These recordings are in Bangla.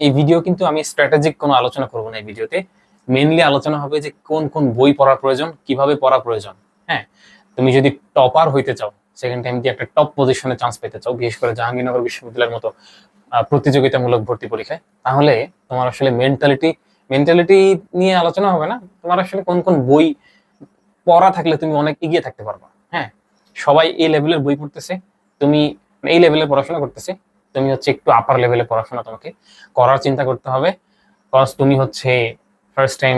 এই ভিডিও কিন্তু আমি স্ট্র্যাটেজিক কোনো আলোচনা করব না এই ভিডিওতে মেইনলি আলোচনা হবে যে কোন কোন বই পড়ার প্রয়োজন, কীভাবে পড়া প্রয়োজন হ্যাঁ? তুমি যদি টপার হইতে চাও সেকেন্ড টাইম দিয়ে একটা টপ পজিশনে চান্স পেতে চাও, বিশেষ করে জাহাঙ্গীরনগর বিশ্ববিদ্যালয়ের মতো প্রতিযোগিতামূলক ভর্তি পরীক্ষায়, তাহলে তোমার আসলে মেন্টালিটি মেন্টালিটি নিয়ে আলোচনা হবে না। তোমার আসলে কোন কোন বই পড়া থাকলে তুমি অনেক এগিয়ে থাকতে পারবা হ্যাঁ? সবাই এই লেভেলের বই পড়তেছে, তুমি এই লেভেলের পড়াশোনা করতেছে তুমি হচ্ছে একটু আপার লেভেলে পড়াশোনা তোমাকে করার চিন্তা করতে হবে। কজ তুমি হচ্ছে ফার্স্ট টাইম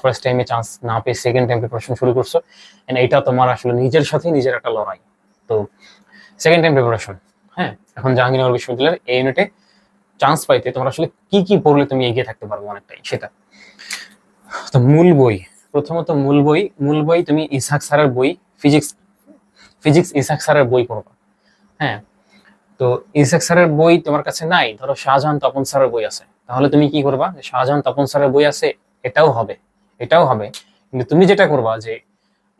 ফার্স্ট টাইমে চান্স না পেয়ে সেকেন্ড টাইম প্রিপারেশন শুরু করছ। And এটা তোমার আসলে নিজের সাথে নিজের একটা লড়াই। তো সেকেন্ড টাইম প্রিপারেশন হ্যাঁ? এখন জাহাঙ্গীরনগর বিশ্ববিদ্যালয়ের এই ইউনিটে চান্স পাইতে তোমার আসলে কি কি পড়লে তুমি এগিয়ে থাকতে পারবে অনেকটাই, সেটা। তো মূল বই, প্রথমত মূল বই মূল বই তুমি ইসাক স্যারের বই ফিজিক্স ফিজিক্স ইসাক স্যারের বই পড়বা। হ্যাঁ? তো ইসাক স্যারের বই তোমার কাছে নাই, ধরো শাহজাহান তপন স্যারের বই আছে। তাহলে তুমি কি করবা শাহজাহান তপন স্যারের বই আছে? এটাও হবে এটাও হবে। কিন্তু তুমি যেটা করবা যে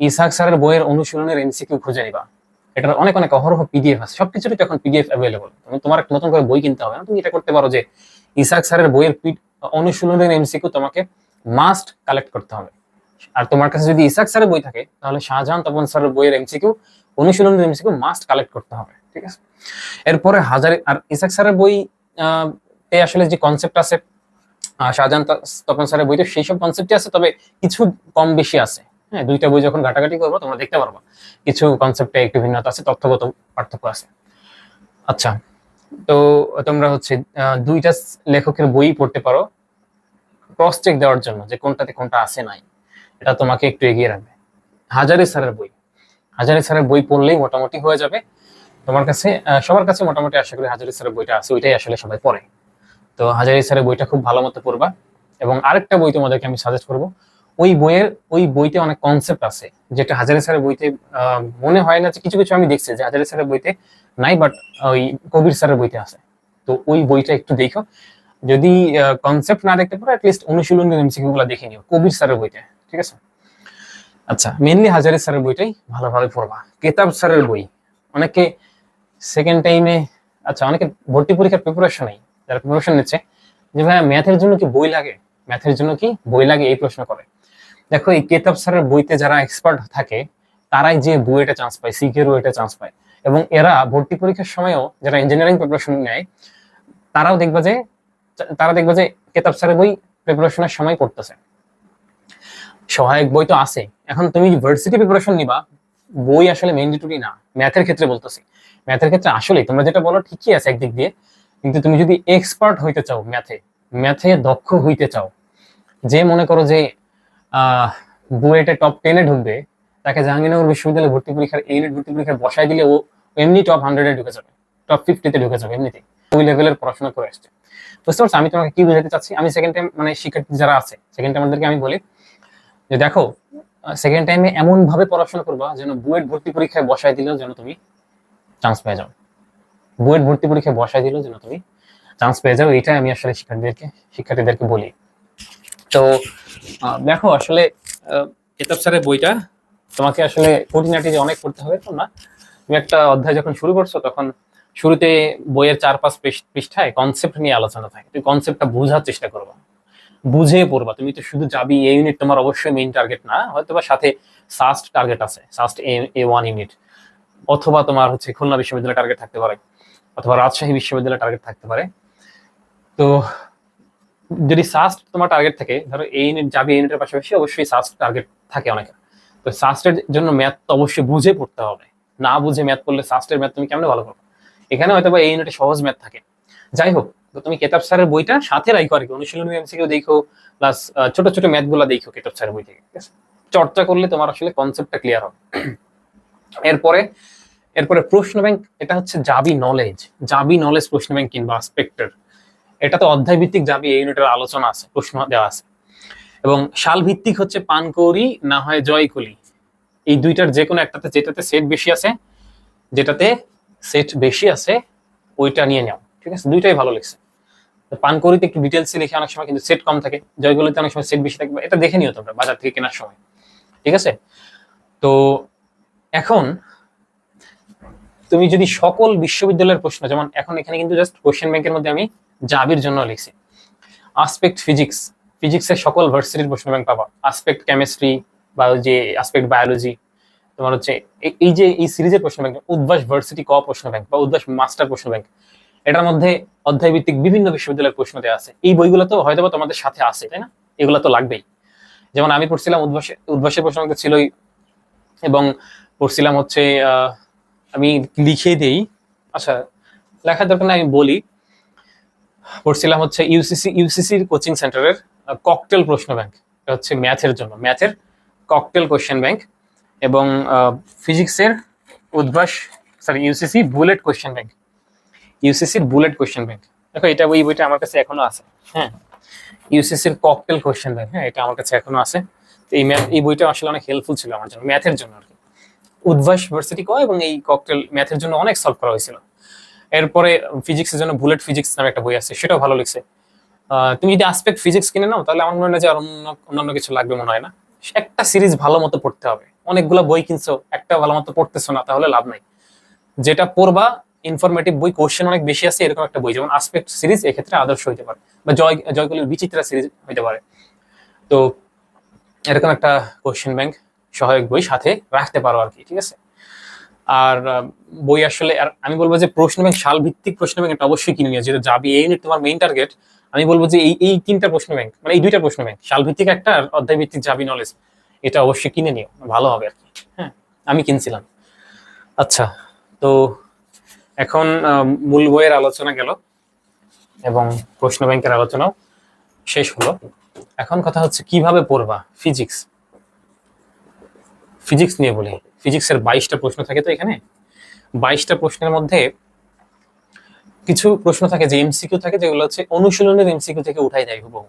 ইসাক স্যারের বইয়ের অনুশীলনের এমসিকিউ খুঁজে নিবা। এটার অনেক অনেক অহরহ পিডিএফ আছে সবকিছুরই তখন পিডিএফ অ্যাভেলেবল তুমি তোমার একটা নতুন করে বই কিনতে হবে না, তুমি এটা করতে পারো যে ইসাক স্যারের বইয়ের অনুশীলনের এমসিকিউ তোমাকে মাস্ট কালেক্ট করতে হবে। আর তোমার কাছে যদি ইসাক স্যারের বই থাকে, তাহলে শাহজাহান তপন স্যারের বইয়ের এমসিকিউ অনুশীলনের এমসিকিউ মাস্ট কালেক্ট করতে হবে, ঠিক আছে? এরপরে হাজারে আর ইসাক স্যারের বই তে আসলে যে কনসেপ্ট আছে শাহজাহান তপন স্যারের বইতে সেই সব কনসেপ্টই আছে, তবে কিছু কম বেশি আছে। হ্যাঁ দুইটা বই যখন ঘাটাঘাটি করব, তোমরা দেখতে পারবা। কিছু কনসেপ্টে একটু ভিন্নতা আছে, তথ্যগত পার্থক্য আছে। আচ্ছা তো তোমরা হচ্ছে দুইটা লেখকের বই পড়তে পারো। ক্রস চেক দেওয়ার জন্য যে কোনটাতে কোনটা আছে নাই। এটা তোমাকে একটু এগিয়ে রাখবে। হাজারি স্যারের বই। হাজারি স্যারের বই পড়লেই মোটামুটি হয়ে যাবে। তোমার কাছে সবার কাছে মোটামুটি আশা করি হাজারি স্যারের বইটা আছে, ওইটাই আসলে সবাই পড়ে। তো হাজারি স্যারের বইটা খুব ভালো মতো পড়বা। এবং আরেকটা বই তোমাদেরকে আমি সাজেস্ট করব। ওই বইয়ের, ওই বইতে অনেক কনসেপ্ট আছে, যেটা হাজারি স্যারের বইতে মনে হয় না যে কিছু কিছু আমি দেখছি যে হাজারি স্যারের বইতে নাই বাট ওই কবির স্যারের বইতে আছে। তো ওই বইটা একটু দেখো। যদি কনসেপ্ট না দেখতে পারো অ্যাটলিস্ট অনুশীলন এমসিকিউ দেখে নিও, কবির স্যারের বইটা ঠিক আছে? আচ্ছা মেনলি হাজারি স্যারের বইটাই ভালোভাবে পড়বা। কেতাব স্যারের বই। অনেকে সেকেন্ড টাইমে আচ্ছা অনেকে ভর্তি পরীক্ষার প্রিপারেশন নেই, যারা প্রিপারেশন নিচ্ছে। যে ভাইয়া ম্যাথের জন্য কি বই লাগে? ম্যাথের জন্য কি বই লাগে? এই প্রশ্ন করে। দেখো, এই কেতাব স্যারের বইতে যারা এক্সপার্ট থাকে, তারাই যে বইটা চান্স পায় সিকের ওয়েটে চান্স পায়। এবং এরা ভর্তি পরীক্ষার সময়ও যারা ইঞ্জিনিয়ারিং প্রিপারেশন নেয়, তারাও দেখবা যে তারা দেখবা যে কেতাব স্যারের বই প্রিপারেশনের সময় পড়তেছে। সহায়ক বই তো আছে। এখন তুমি ভার্সিটি প্রিপারেশন নিবা, বই আসলে ম্যান্ডেটরি না ম্যাথের ক্ষেত্রে বলতেছি। ম্যাথের ক্ষেত্রে আসলে, তোমরা যেটা বলো ঠিকই আছে একদিক দিয়ে, কিন্তু তুমি যদি এক্সপার্ট হইতে চাও ম্যাথে ম্যাথে দক্ষ হইতে চাও, যে মনে করো যে বুয়েটে টপ টেনে ঢুকবে, তাকে জাহাঙ্গীরনগর বিশ্ববিদ্যালয়ে ভর্তি পরীক্ষার এই ইউনিট ভর্তি পরীক্ষায় বসাই দিলে ও এমনি টপ হান্ড্রেডে ঢুকে যাবে টপ ফিফটিতে ঢুকে যাবে এমনিতে ওই লেভেলের পড়াশোনা করে আসছে। বুঝতে পারছ? আমি তোমাকে কি বোঝাতে চাচ্ছি? আমি সেকেন্ড টাইম মানে শিক্ষার্থী যারা আছে সেকেন্ড টাইমারদেরকে আমি বলি যে দেখো সেকেন্ড টাইমে এমন ভাবে পড়াশোনা করবা যেন বুয়েট ভর্তি পরীক্ষায় বসাই দিলেও যেন তুমি চান্স পেয়ে যাও। বুয়েট ভর্তি পরীক্ষায় বসাই দিলেও যেন তুমি চান্স পেয়ে যাও এটাই আমি আসলে শিক্ষার্থীদেরকে শিক্ষার্থীদেরকে বলি। তো দেখো আসলে কেতাব স্যারের বইটা তোমাকে আসলে খুঁটিনাটি যে অনেক পড়তে হবে না। তুমি একটা অধ্যায় যখন শুরু করছ, তখন শুরুতে বইয়ের চার পাঁচ পৃষ্ঠ- পৃষ্ঠায় কনসেপ্ট নিয়ে আলোচনা থাকে। তুমি কনসেপ্টটা বোঝার চেষ্টা করবা। বুঝে পড়বা। তুমি তো শুধু যাবি এই ইউনিট তোমার অবশ্যই মেইন টার্গেট না হয়তো বা সাথে সাস্ট টার্গেট আছে সাস্ট এ ওয়ান ইউনিট অথবা তোমার হচ্ছে খুলনা বিশ্ববিদ্যালয় টার্গেট থাকতে পারে, অথবা রাজশাহী বিশ্ববিদ্যালয় টার্গেট থাকতে পারে। তো যদি সাস্ট তোমার টার্গেট থাকে, ধরো এই ইউনিট যাবে এই ইউনিটের পাশাপাশি অবশ্যই সাস্ট টার্গেট থাকে অনেকের। তো সাস্টের জন্য ম্যাথ তো অবশ্যই বুঝে পড়তে হবে। না বুঝে ম্যাথ করলে সাস্টের ম্যাথ তুমি কেমন ভালো করবে? এখানে হয়তো বা এই ইউনিটে সহজ ম্যাথ থাকে। যাই হোক তো তুমি কেতাব স্যারের বইটা সাথে রাখো আর কি। অনুশীলনী এমসিকিউ দেখো প্লাস ছোট ছোট ম্যাথগুলা দেখো কেতাব স্যারের বই থেকে? চর্চা করলে তোমার আসলে কনসেপ্টটা ক্লিয়ার হবে। এরপরে এরপরে প্রশ্ন ব্যাংক এটা হচ্ছে জাবি নলেজ জাবি নলেজ প্রশ্ন ব্যাংক কিংবা স্পেক্টর এটা তো অধ্যায় ভিত্তিক জাবি, এই ইউনিটের আলোচনা আছে, প্রশ্ন দেওয়া আছে। এবং সাল ভিত্তিক হচ্ছে পানকৌরি না হয় জয়কলি এই দুইটার যে কোনো একটাতে যেটাতে সেট বেশি আছে, যেটাতে সেট বেশি আছে, ওইটা নিয়ে নাও, ঠিক আছে? দুইটাই ভালো লিখছে তো পানকৌড়িতে একটু ডিটেলসে লিখে অনেক সময় কিন্তু সেট কম থাকে, জয়গুলিতে অনেক সময় সেট বেশি থাকবে এটা দেখে নিও তোমরা বাজার থেকে কেনার সময়, ঠিক আছে? তো এখন তুমি যদি সকল বিশ্ববিদ্যালয়ের প্রশ্ন, যেমন এখন এখানে কিন্তু জাস্ট কোশ্চেন ব্যাংকের মধ্যে আমি জাবির জন্য লিখছি আসপেক্ট ফিজিক্স ফিজিক্সের সকল ভার্সিটির প্রশ্ন ব্যাংক পাবা আসপেক্ট কেমিস্ট্রি বা যে আসপেক্ট বায়োলজি তোমার হচ্ছে এই যে এই সিরিজের প্রশ্ন ব্যাংক উদ্ভাস ভার্সিটি ক প্রশ্ন ব্যাংক বা উদ্ভাস মাস্টার প্রশ্ন ব্যাংক এটার মধ্যে অধ্যায় ভিত্তিক বিভিন্ন বিশ্ববিদ্যালয়ের প্রশ্ন দেওয়া আছে। এই বইগুলো তো হয়তো তোমাদের সাথে আছে, তাই না? এগুলো তো লাগবেই। যেমন আমি পড়ছিলাম উদ্ভাসে, উদ্ভাসের প্রশ্ন ছিলই, এবং পড়ছিলাম হচ্ছে আমি লিখে দেই। আচ্ছা লেখার দরকার আমি বলি। পড়ছিলাম হচ্ছে ইউসিসি ইউসিসির কোচিং সেন্টারের ককটেল প্রশ্ন ব্যাংক। এটা হচ্ছে ম্যাথের জন্য, ম্যাথের ককটেল কোশ্চেন ব্যাংক। এবং ফিজিক্সের Udvash sorry UCC bullet question bank. ইউসিসির bullet question bank দেখো, এটা ওই বইটা আমার কাছে এখনও আছে হ্যাঁ? ইউসিসির ককটেল কোশ্চেন ব্যাংক হ্যাঁ এটা আমার কাছে এখনও আছে। তো এই ম্যাথ এই বইটা আসলে অনেক হেল্পফুল ছিল আমার জন্য ম্যাথের জন্য আর কি। উদ্ভাস ভার্সিটি ক এবং এই ককটেল ম্যাথের জন্য অনেক সলভ করা হয়েছিল। এরপরে ফিজিক্সের জন্য বুলেট ফিজিক্স নামে একটা বই আছে, সেটাও ভালো লিখছে তুমি যদি আসপেক্ট ফিজিক্স কিনে নাও, তাহলে আমার মনে হয় যে আর অন্য, অন্যান্য কিছু লাগবে মনে হয় না। একটা সিরিজ ভালো মতো পড়তে হবে। অনেকগুলো বই কিনছো, একটা ভালো মতো পড়তেছো না, তাহলে লাভ নাই। যেটা পড়বা ইনফরমেটিভ বই কোশ্চেন অনেক বেশি আছে, এরকম একটা বই। যেমন আসপেক্ট সিরিজ এক্ষেত্রে আদর্শ হইতে পারে, বা জয়, জয়কলির বিচিত্রা সিরিজ হইতে পারে। তো এরকম একটা কোশ্চেন ব্যাংক সহায়ক বই সাথে রাখতে পারো আর কি, ঠিক আছে? আর বই আসলে, আর আমি বলব যে প্রশ্ন ব্যাংক সাল ভিত্তিক প্রশ্ন ব্যাংক এটা অবশ্যই কিনে নিও। যেটা যাবি, এই তোমার মেইন টার্গেট আমি বলব যে এই এই তিনটা প্রশ্ন ব্যাংক মানে এই দুইটা প্রশ্ন ব্যাংক সাল ভিত্তিক একটা আর অধ্যায় ভিত্তিক যাবি নলেজ এটা অবশ্যই কিনে নিও, ভালো হবে আর কি। হ্যাঁ আমি কিনছিলাম। আচ্ছা তো এখন মূল বইয়ের আলোচনা গেল এবং প্রশ্ন ব্যাংকের আলোচনাও শেষ হলো। এখন কথা হচ্ছে, কীভাবে পড়বা? ফিজিক্স। ফিজিক্স নিয়ে বলি। ফিজিক্সের বাইশটা প্রশ্ন থাকে তো এখানে? বাইশটা প্রশ্নের মধ্যে কিছু প্রশ্ন থাকে যে এমসিকিউ থাকে, যেগুলো হচ্ছে অনুশীলনের এমসিকিউ থেকে উঠাই দেয় হুবহু।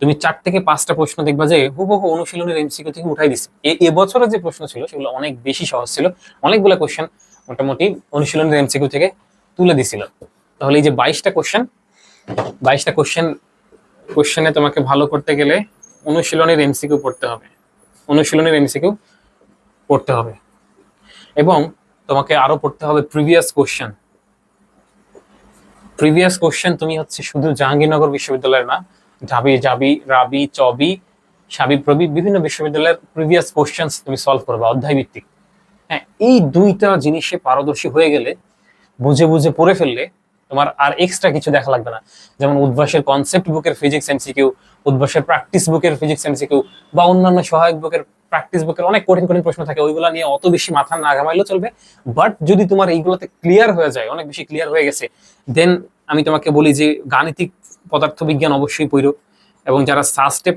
তুমি চার থেকে পাঁচটা প্রশ্ন দেখবা যে হুবহু অনুশীলনের এমসিকিউ থেকে উঠাই দিচ্ছে এবছরের যে প্রশ্ন ছিল, সেগুলো অনেক বেশি সহজ ছিল। অনেকগুলো কোশ্চেন মোটামুটি অনুশীলনের এমসিকিউ থেকে তুলে দিছিল। তাহলে এই যে বাইশটা কোশ্চেন বাইশটা কোশ্চেন কোশ্চেনে তোমাকে ভালো করতে গেলে অনুশীলনের এমসিকিউ পড়তে হবে। অনুশীলনের এমসিকিউ পড়তে হবে। এবং তোমাকে আরও পড়তে হবে প্রিভিয়াস কোশ্চেন প্রিভিয়াস কোশ্চেন তুমি হচ্ছে শুধু জাহাঙ্গীরনগর বিশ্ববিদ্যালয়ের না, ঢাবি, জাবি, রাবি, চবি সাবি প্রবি বিভিন্ন বিশ্ববিদ্যালয়ের প্রিভিয়াস কোশ্চেন তুমি সলভ করবে অধ্যায় ভিত্তিক হ্যাঁ এই দুইটা জিনিসে পারদর্শী হয়ে গেলে, বুঝে বুঝে পড়ে ফেললে তোমার আর এক্সট্রা কিছু দেখা লাগবে না। যেমন উদ্ভাসের কনসেপ্ট বুকের ফিজিক্স এমসিকিউ উদ্ভাসের প্র্যাকটিস বুকের ফিজিক্স এমসিকিউ বা অন্যান্য সহায়ক বুকের প্র্যাকটিস বুকের অনেক কঠিন কঠিন প্রশ্ন থাকে, ওইগুলো নিয়ে অত বেশি মাথা না ঘামাইলেও চলবে। বাট যদি তোমার এইগুলোতে ক্লিয়ার হয়ে যায়, অনেক বেশি ক্লিয়ার হয়ে গেছে দেন আমি তোমাকে বলি যে গাণিতিক পদার্থবিজ্ঞান অবশ্যই পড়ো। এবং যারা সাস্টে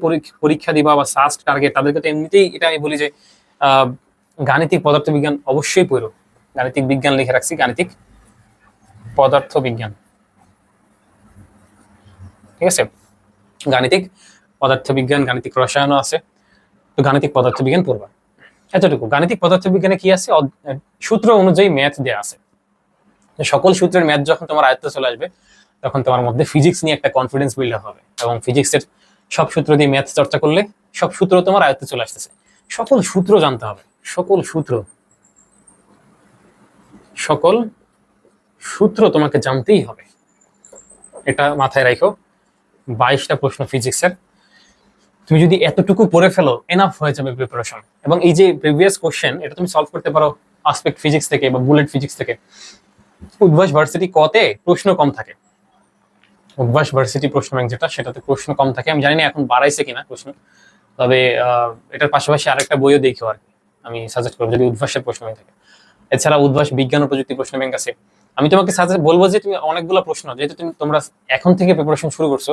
পরীক্ষা দিবা বা সাস্ট টার্গেট তাদেরকে তো এমনিতেই এটা আমি বলি যে গাণিতিক পদার্থবিজ্ঞান অবশ্যই পড়ো। গাণিতিক বিজ্ঞান লিখে রাখছি, গাণিতিক পদার্থবিজ্ঞান। ঠিক আছে? গাণিতিক পদার্থবিজ্ঞান, গাণিতিক রসায়নও আছে। তো গাণিতিক পদার্থবিজ্ঞান পড়বা। এতটুকু। গাণিতিক পদার্থবিজ্ঞানে কি আছে? সূত্র অনুযায়ী ম্যাথ দেয়া আছে। সকল সূত্রের ম্যাথ যখন তোমার আয়ত্তে চলে আসবে, তখন তোমার মধ্যে ফিজিক্স নিয়ে একটা কনফিডেন্স বিল্ড হবে এবং ফিজিক্সের সব সূত্র দিয়ে ম্যাথ চর্চা করলে সব সূত্র তোমার আয়ত্তে চলে আসতেছে। সকল সূত্র জানতে হবে। সকল সূত্র। সকল সূত্র তোমাকে জানতেই হবে। এটা মাথায় রাখো বাইশটা প্রশ্ন ফিজিক্সের। তুমি যদি এতটুকু পড়ে ফেলো এনাফ হয়ে যাবে প্রিপারেশন এবং এই যে প্রিভিয়াস কোশ্চেন এটা তুমি সলভ করতে পারো আসপেক্ট ফিজিক্স থেকে বা বুলেট ফিজিক্স থেকে। উদ্ভাস ভার্সিটি কতে প্রশ্ন কম থাকে। উদ্ভাস ভার্সিটি প্রশ্ন ব্যাংক যেটা, সেটাতে প্রশ্ন কম থাকে। আমি জানি না এখন বাড়াইছে কিনা প্রশ্ন। তবে এটার পাশাপাশি আরেকটা বইও দেখো আর কি। আমি সাজেস্ট করব যদি উদ্ভাসের প্রশ্ন ব্যাংক থাকে। এছাড়া উদ্ভাস বিজ্ঞান ও প্রযুক্তি প্রশ্ন ব্যাংক আছে। আমি তোমাকে সাজেস্ট বলব যে তুমি অনেকগুলো প্রশ্ন, যেহেতু তুমি, তোমরা এখন থেকে প্রিপারেশন শুরু করছ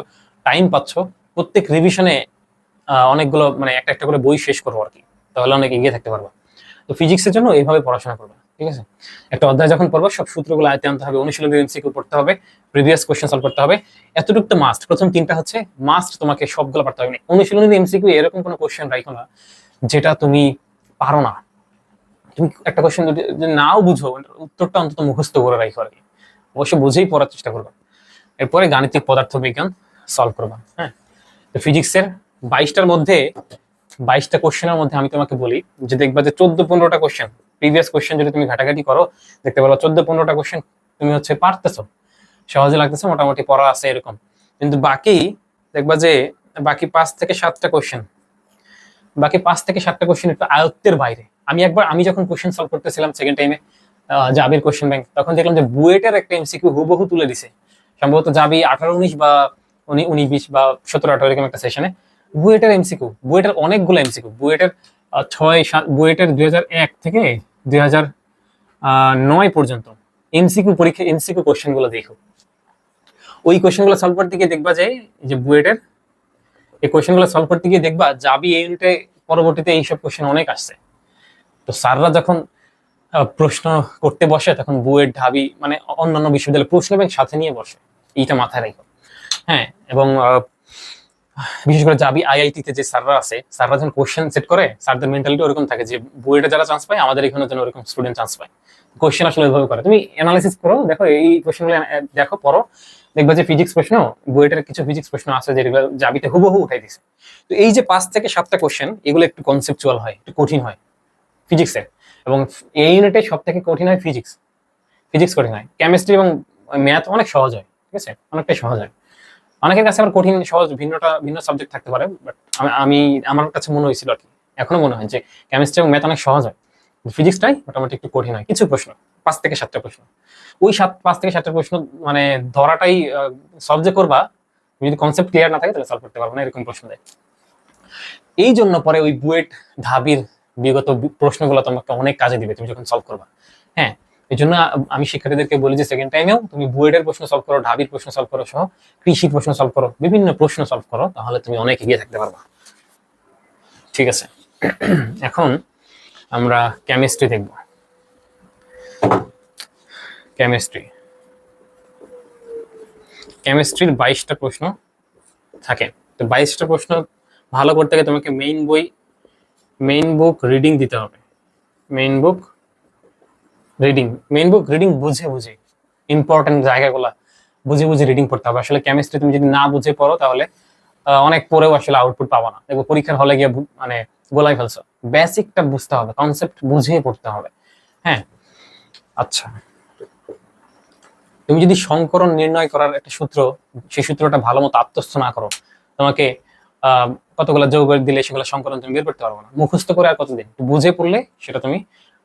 টাইম পাচ্ছ, প্রত্যেক রিভিশনে অনেকগুলো মানে একটা একটা করে বই শেষ করব আর কি। তাহলে অনেক এগিয়ে থাকতে পারবা। তো ফিজিক্সের জন্য এইভাবে পড়াশোনা করবা, ঠিক আছে? একটা অধ্যায় যখন পড়বা, সব সূত্রগুলো আয়তে আনতে হবে অনুশীলনের এমসিকিউ পড়তে হবে প্রিভিয়াস কোশ্চেন সলভ করতে হবে। এতটুকু তো মাস্ট প্রথম তিনটা হচ্ছে মাস্ট তোমাকে সবগুলো পারতে হবে। অনুশীলনের এমসিকিউ এরকম কোনো কোশ্চেন রাখো না, যেটা তুমি পারো না। তুমি একটা কোশ্চেন যদি নাও বুঝো, উত্তরটা অন্তত মুখস্থ করে রাখো আর কি অবশ্যই বুঝেই পড়ার চেষ্টা করবা। এরপরে গাণিতিক পদার্থবিজ্ঞান সলভ করবা হ্যাঁ? ফিজিক্সের বাইশটার মধ্যে, বাইশটা কোশ্চেনের মধ্যে আমি তোমাকে বলি, যে দেখবা যে চোদ্দ পনেরোটা কোশ্চেন প্রিভিয়াস কোশ্চেন যদি তুমি ঘাটাঘাটি করো, দেখতে পারো চোদ্দ পনেরোটা কোশ্চেন তুমি হচ্ছে পারতেছো। সহজে লাগতেছে, মোটামুটি পড়া আছে এরকম। কিন্তু বাকি, দেখবা যে বাকি পাঁচ থেকে সাতটা কোশ্চেন বাকি পাঁচ থেকে সাতটা কোশ্চেন একটু আয়ত্তের বাইরে। আমি একবার, আমি যখন কোশ্চেন সলভ করতেছিলাম সেকেন্ড টাইমে জাবির কোশ্চেন ব্যাংক তখন দেখলাম যে বুয়েটের একটা এমসিকিউ হুবহু তুলে দিছে। সম্ভবত জাবি আঠারো, উনিশ বা উনি উনিশ বিশ বা সতেরো, আঠারো এরকম একটা সেশনে বুয়েটের এমসিকিউ বুয়েটের অনেকগুলো এমসিকিউ বুয়েটের ছয় সাত বুয়েটের দুই হাজার এক থেকে দুই হাজার নয় পর্যন্ত এমসিকিউ পরীক্ষা এমসিকিউ কোশ্চেনগুলো দেখো। ওই কোশ্চেনগুলো সলভ করতে গিয়ে দেখবা যে বুয়েটের এই কোশ্চেনগুলো সলভ করতে গিয়ে দেখবা জাবি এই ইউনিটে পরবর্তীতে এইসব কোশ্চেন অনেক আসছে। তো স্যাররা যখন প্রশ্ন করতে বসে তখন বুয়েট ঢাবি মানে অন্যান্য বিশ্ববিদ্যালয় প্রশ্ন ব্যাংক সাথে নিয়ে বসে। এইটা মাথায় রাখো। হ্যাঁ এবং বিশেষ করে জাবি আইআইটিতে যে স্যাররা আছে, স্যাররা যখন কোশ্চেন সেট করে, স্যারদের মেন্টালিটি ওরকম থাকে যে বুয়েটে যারা চান্স পায়, আমাদের এখানে যেন ওরকম স্টুডেন্ট চান্স পায়। কোশ্চেন আসলে ওইভাবে করে। তুমি অ্যানালাইসিস করো, দেখো এই কোশ্চেনগুলো দেখো, পড়ো। দেখবে যে ফিজিক্স প্রশ্ন বুয়েটের কিছু ফিজিক্স প্রশ্ন আছে যেগুলো জাবিতে হুবহু উঠাই দিছে তো এই যে পাঁচ থেকে সাতটা কোশ্চেন এগুলো একটু কনসেপচুয়াল হয়, একটু কঠিন হয় ফিজিক্সের এবং এই ইউনিটে সব থেকে কঠিন হয় ফিজিক্স ফিজিক্স কঠিন হয়। কেমিস্ট্রি এবং ম্যাথ অনেক সহজ হয়, ঠিক আছে? অনেকটাই সহজ হয়। অনেকের কাছে আবার কঠিন, সহজ, ভিন্নটা, ভিন্ন সাবজেক্ট থাকতে পারে বাট আমি আমার কাছে মনে হয়েছিল আর কি। এখনও মনে হয় যে কেমিস্ট্রি এবং ম্যাথ অনেক সহজ হয়। ফিজিক্সটাই মোটামুটি একটু কঠিন হয়। কিছু প্রশ্ন, পাঁচ থেকে সাতটা প্রশ্ন। ওই সাত, পাঁচ থেকে সাতটা প্রশ্ন মানে ধরাটাই সলভ যে করবা, তুমি যদি কনসেপ্ট ক্লিয়ার না থাকে, তাহলে সলভ করতে পারব না, এরকম প্রশ্ন দেয়। এই জন্য পরে ওই বুয়েট ঢাবির বিগত প্রশ্নগুলো তোমাকে অনেক কাজে দিবে, তুমি যখন সলভ করবা। হ্যাঁ এই জন্য আমি শিক্ষার্থীদেরকে বলি যে সেকেন্ড টাইমেও তুমি বুয়েটের প্রশ্ন সলভ করো ঢাবির প্রশ্ন সলভ করো সহ, কৃষির প্রশ্ন সলভ করো, বিভিন্ন প্রশ্ন সলভ করো, তাহলে তুমি অনেক এগিয়ে থাকতে পারবা। ঠিক আছে। এখন আমরা কেমিস্ট্রি দেখব। কেমিস্ট্রি কেমিস্ট্রির বাইশটা প্রশ্ন থাকে। তো বাইশটা প্রশ্ন ভালো করতে গেলে তোমাকে মেইন বই মেইন বুক রিডিং দিতে হবে। Main book reading main book reading বুঝে বুঝে ইম্পর্টেন্ট জায়গাগুলো বুঝে বুঝে রিডিং পড়তে হবে। আসলে কেমিস্ট্রি তুমি যদি না বুঝে পড়ো তাহলে অনেক পরেও আসলে আউটপুট পাবো না। দেখব পরীক্ষার হলে গিয়ে মানে গোলাই ফেলছো। বেসিকটা বুঝতে হবে কনসেপ্ট বুঝিয়ে পড়তে হবে। হ্যাঁ? আচ্ছা। তুমি যদি সংকরণ নির্ণয় করার একটা সূত্র সেই সূত্রটা ভালো মতো আত্মস্থ না করো, তোমাকে কতগুলো যৌগ দিলে সেগুলো সংকলন তুমি বের করতে পারব না। মুখস্থ করে আর কতদিন? বুঝে পড়লে সেটা তুমি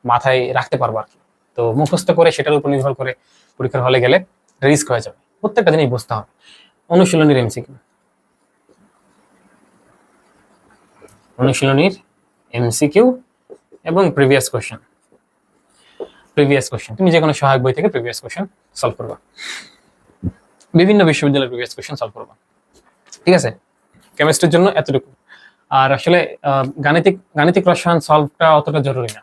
মাথায় রাখতে পারবে আর কি। তো মুখস্থ করে সেটার উপর নির্ভর করে পরীক্ষার হলে গেলে রিস্ক হয়ে যাবে। প্রত্যেকটা জিনিস বুঝতে হবে। অনুশীলনীর এমসিকিউ অনুশীলনীর এমসিকিউ এবং প্রিভিয়াস কোশ্চেন প্রিভিয়াস কোশ্চেন তুমি যে কোনো সহায়ক বই থেকে প্রিভিয়াস কোশ্চেন সলভ করবা। বিভিন্ন বিশ্ববিদ্যালয়ের প্রিভিয়াস কোশ্চেন সলভ করবা। ঠিক আছে? কেমিস্ট্রির জন্য এতটুকু। আর আসলে গাণিতিক গাণিতিক রসায়ন সলভটা অতটা জরুরি না।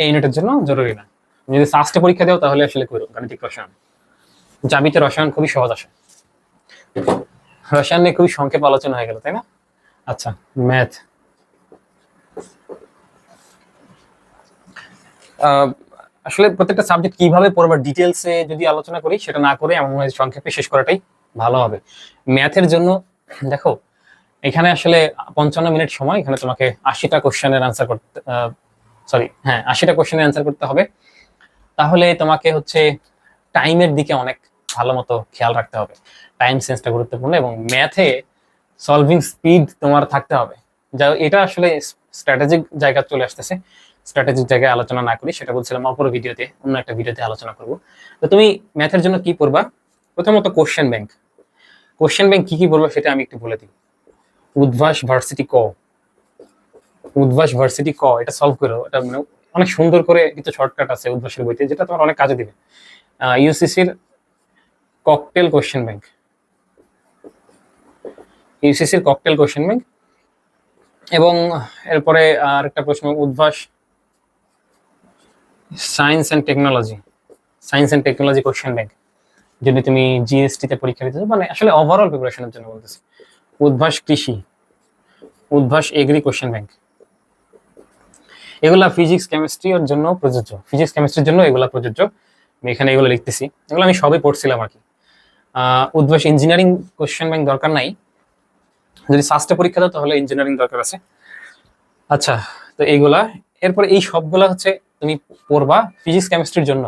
এই ইউনিটের জন্য জরুরি না। যদি সাস্টে পরীক্ষা দাও, তাহলে আসলে করো গাণিতিক রসায়ন। জাবিতে রসায়ন খুবই সহজ আসে। রসায়ন নিয়ে খুবই সংক্ষেপ আলোচনা হয়ে গেল, তাই না? আচ্ছা ম্যাথ আসলে প্রত্যেকটা সাবজেক্ট কীভাবে পড়বার ডিটেলসে যদি আলোচনা করি, সেটা না করে আমার মনে হয় সংক্ষেপে শেষ করাটাই ভালো হবে। ম্যাথের জন্য, দেখো, এখানে আসলে পঞ্চান্ন মিনিট সময়, এখানে তোমাকে আশিটা কোশ্চেনের আনসার করতে সরি হ্যাঁ আশিটা কোশ্চেনের অ্যান্সার করতে হবে। তাহলে তোমাকে হচ্ছে টাইমের দিকে অনেক ভালো মতো খেয়াল রাখতে হবে। টাইম সেন্সটা গুরুত্বপূর্ণ এবং ম্যাথে সলভিং স্পিড তোমার থাকতে হবে। যা, এটা আসলে স্ট্র্যাটেজিক জায়গা চলে আসতেছে। স্ট্র্যাটেজিক জায়গায় আলোচনা না করি, সেটা বলছিলাম অপর ভিডিওতে, অন্য একটা ভিডিওতে আলোচনা করব। তো তুমি ম্যাথের জন্য কি পড়বা? প্রথমত কোশ্চেন ব্যাংক কোশ্চেন ব্যাংক কি কি পড়বা সেটা আমি একটু বলে দিই। উদ্ভাস ভার্সিটি ক। উদ্ভাস ভার্সিটি ক, এটা সলভ করো। এটা মানে অনেক সুন্দর করে কিছু শর্টকাট আছে উদ্ভাসের বইতে, যেটা তোমার অনেক কাজে দিবে। ইউসিসির ককটেল কোশ্চেন ব্যাংক ইউসিসির ককটেল কোশ্চেন ব্যাংক এবং এরপরে আর একটা প্রশ্ন, Udvash science and technology science and technology question bank যদি তুমি জিএসটি তে পরীক্ষা দিতে মানে আসলে ওভারঅল প্রিপারেশনের জন্য বলতেছি। উদ্ভাস কৃষি, উদ্ভাস এগ্রি কোশ্চেন ব্যাংক এগুলা ফিজিক্স কেমিস্ট্রির জন্য প্রযোজ্য। ফিজিক্স কেমিস্ট্রির জন্য এগুলা প্রযোজ্য। আমি এখানে এগুলো লিখতেছি। এগুলো আমি সবই পড়ছিলাম আর কি। উদ্ভাস ইঞ্জিনিয়ারিং কোশ্চেন ব্যাংক দরকার নাই। যদি সাস্টে পরীক্ষা দাও তাহলে ইঞ্জিনিয়ারিং দরকার আছে। আচ্ছা তো এইগুলা এরপরে এই সবগুলা হচ্ছে তুমি পড়বা ফিজিক্স কেমিস্ট্রির জন্য।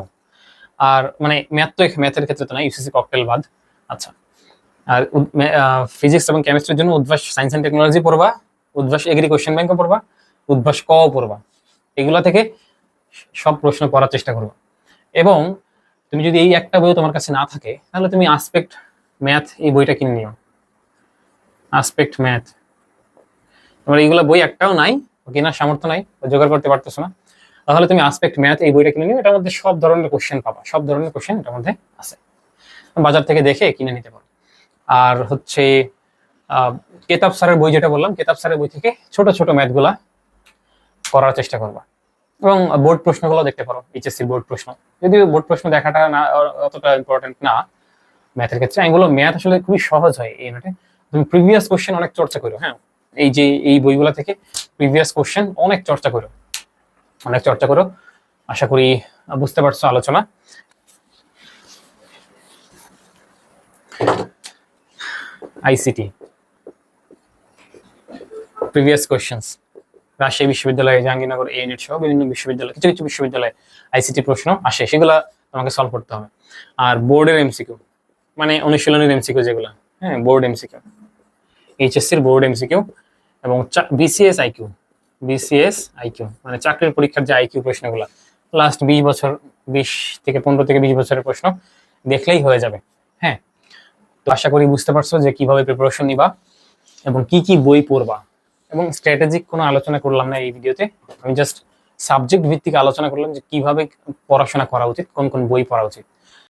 আর মানে ম্যাথ তো ম্যাথের ক্ষেত্রে তো না ইউসিসি ককটেল বাদ। আচ্ছা। আর ফিজিক্স এবং কেমিস্ট্রির জন্য উদ্ভাস সায়েন্স অ্যান্ড টেকনোলজি পড়বা, উদ্ভাস এগ্রি কোশ্চেন ব্যাংকও পড়বা, উদ্ভাস ক পড়বা। এগুলো থেকে সব প্রশ্ন পড়ার চেষ্টা করবা। এবং তুমি যদি এই একটা বইও তোমার কাছে না থাকে, তাহলে তুমি আসপেক্ট ম্যাথ এই বইটা কিনে নিও। আসপেক্ট ম্যাথ তোমার এইগুলো বই একটাও নাই কেনার সামর্থ্য নাই জোগাড় করতে পারতেছো না। তাহলে তুমি আসপেক্ট ম্যাথ এই বইটা কিনে নিও, এটার মধ্যে সব ধরনের কোশ্চেন পাবা, সব ধরনের কোশ্চেন এটার মধ্যে আছে। বাজার থেকে দেখে কিনে নিতে পারো। আর হচ্ছে কেতাব স্যারের বই যেটা বললাম, কেতাব স্যারের বই থেকে ছোট ছোট ম্যাথগুলা করার চেষ্টা করবা। এবং বোর্ড প্রশ্নগুলো দেখতে পারো এইচএসসি বোর্ড প্রশ্ন। যদিও বোর্ড প্রশ্ন দেখাটা না, অতটা ইম্পর্টেন্ট না ম্যাথের ক্ষেত্রে। আমি বলব ম্যাথ আসলে খুবই সহজ হয় এই নোটে তুমি প্রিভিয়াস কোশ্চেন অনেক চর্চা করো হ্যাঁ? এই যে, এই বইগুলো থেকে প্রিভিয়াস কোশ্চেন অনেক চর্চা করো অনেক চর্চা করো। আশা করি বুঝতে পারছ আলোচনা। আইসিটি প্রিভিয়াস কোশ্চেন্স রাজশাহী বিশ্ববিদ্যালয়, জাহাঙ্গীরনগর এ ইউনিট সহ বিভিন্ন বিশ্ববিদ্যালয়, কিছু কিছু বিশ্ববিদ্যালয়ে আইসিটি প্রশ্ন আসে, সেগুলা তোমাকে সলভ করতে হবে। আর বোর্ডের এমসিকিউ মানে অনুশীলনের এমসিকিউ যেগুলো হ্যাঁ বোর্ড এমসিকিউ এইচএসসির বোর্ড এমসিকিউ এবং বিসিএস আইকিউ বিসিএস আইকিউ মানে চাকরির পরীক্ষার যে আইকিউ প্রশ্নগুলো। লাস্ট বিশ বছর, বিশ থেকে পনেরো থেকে বিশ বছরের প্রশ্ন দেখলেই হয়ে যাবে হ্যাঁ? তো আশা করি বুঝতে পারছ যে কীভাবে প্রিপারেশন নিবা এবং কি কি বই পড়বা। এবং স্ট্র্যাটেজিক কোনো আলোচনা করলাম না এই ভিডিওতে আমি জাস্ট সাবজেক্ট ভিত্তিক আলোচনা করলাম যে কীভাবে পড়াশোনা করা উচিত, কোন কোন বই পড়া উচিত।